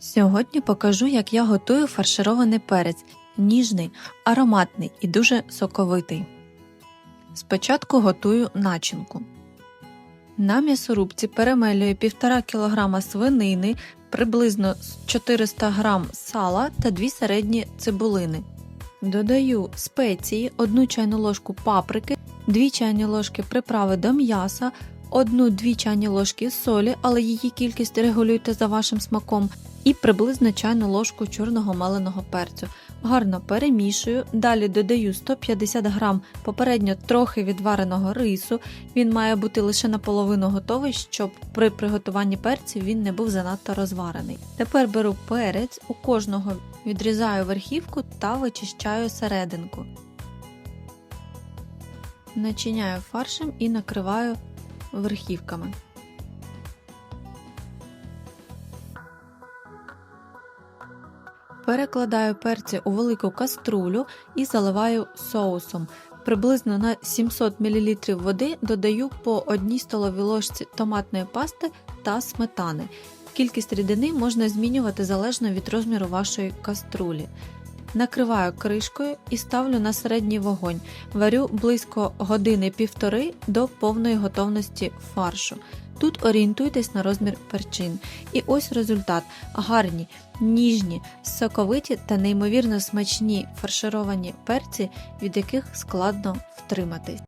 Сьогодні покажу, як я готую фарширований перець, ніжний, ароматний і дуже соковитий. Спочатку готую начинку. На м'ясорубці перемелюю 1,5 кг свинини, приблизно 400 г сала та 2 середні цибулини. Додаю спеції, 1 чайну ложку паприки, 2 чайні ложки приправи до м'яса, 1-2 чайні ложки солі, але її кількість регулюйте за вашим смаком, і приблизно чайну ложку чорного меленого перцю. Гарно перемішую, далі додаю 150 г попередньо трохи відвареного рису. Він має бути лише наполовину готовий, щоб при приготуванні перців він не був занадто розварений. Тепер беру перець, у кожного відрізаю верхівку та вичищаю серединку. Начиняю фаршем і накриваю верхівками. Перекладаю перці у велику каструлю і заливаю соусом. Приблизно на 700 мл води додаю по 1 столовій ложці томатної пасти та сметани. Кількість рідини можна змінювати залежно від розміру вашої каструлі. Накриваю кришкою і ставлю на середній вогонь. Варю близько години півтори до повної готовності фаршу. Тут орієнтуйтесь на розмір перчин. І ось результат: гарні, ніжні, соковиті та неймовірно смачні фаршировані перці, від яких складно втриматись.